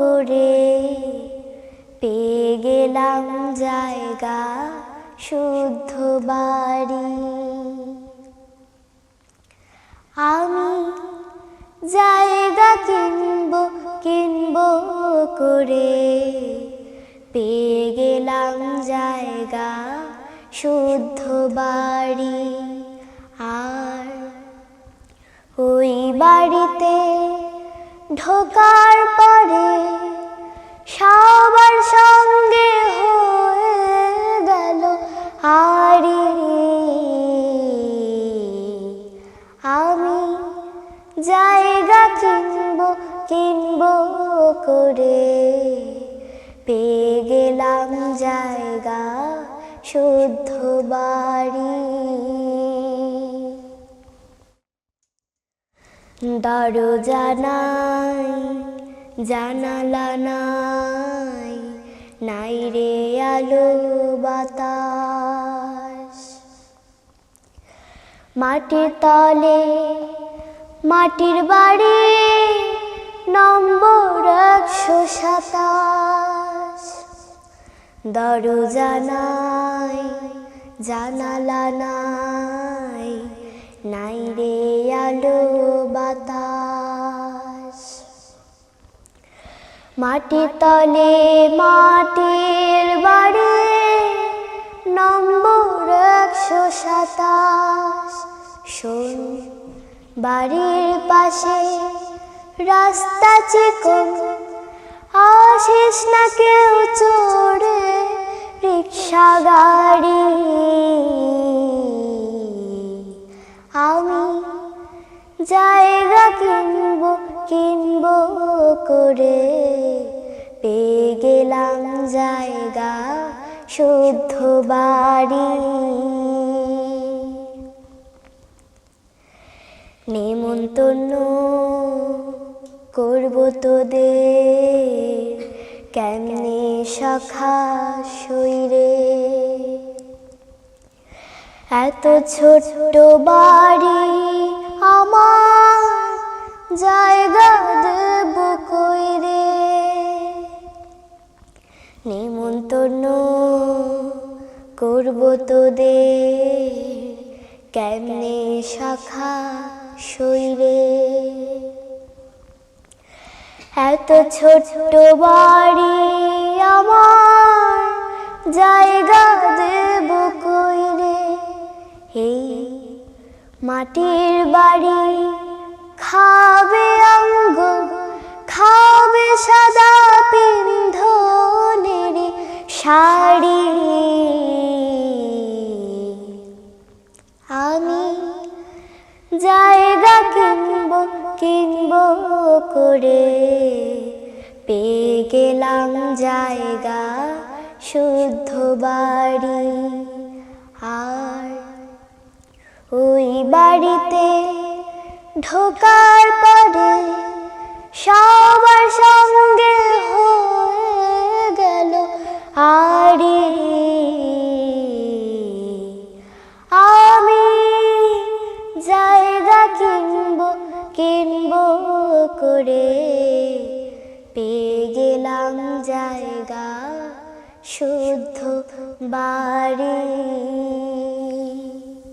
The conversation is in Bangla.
করে পেয়ে গেলাম জায়গা, শুদ্ধ বাড়ি। আমি জায়গা কিনব কিনব করে পেয়ে গেলাম জায়গা, শুদ্ধ বাড়ি। আর ওই বাড়িতে ঢোকার পরে সবার সঙ্গে হয়ে গেল আরি আমি জায়গা কিনব কিনব করে পেয়ে গেলাম জায়গা, শুদ্ধ বাড়ি। দরজা নাই, জানালা নাই নাই রে আলো বাতাস। মাটির তলে, মাটির বাড়ি, নম্বর একশো সাতাশ। দরজা নাই, জানালা নাই নাই রে আলো বাতাস। মাটি তলে মাটির বাড়ি, নম্বর একশো সাতাশ। শোন, বাড়ির পাশে রাস্তা চিকন, আসিস না কেউ চড়ে রিক্সা গাড়ি। জায়গা কিনবো, কিনব করে। পেয়ে গেলাম জায়গা, শুদ্ধ বাড়ি। নেমন্তন্ন করব তোদের, কেমনে শাখা সইরে? এত ছোট্ট বাড়ি জায়গা দেব কইরে নেমন্তন্ন করব তোদের, কেমনে শাখা সইরে এত ছোট্ট বাড়ি আমার জায়গা দেব কইরে এই মাটির বাড়ি খাবে অঙ্গ খাবে সাদা পিন্ধনের শাড়ি। আমি জায়গা কিনব কিনব করে পেয়ে গেলাম জায়গা, শুদ্ধ বাড়ি। আর ওই বাড়িতে ঢোকার পরে সবার সঙ্গে হয়ে গেল আরে। আমি জায়গা কিনব কিনব করে পেয়ে গেলাম জায়গা, শুদ্ধ বাড়ি।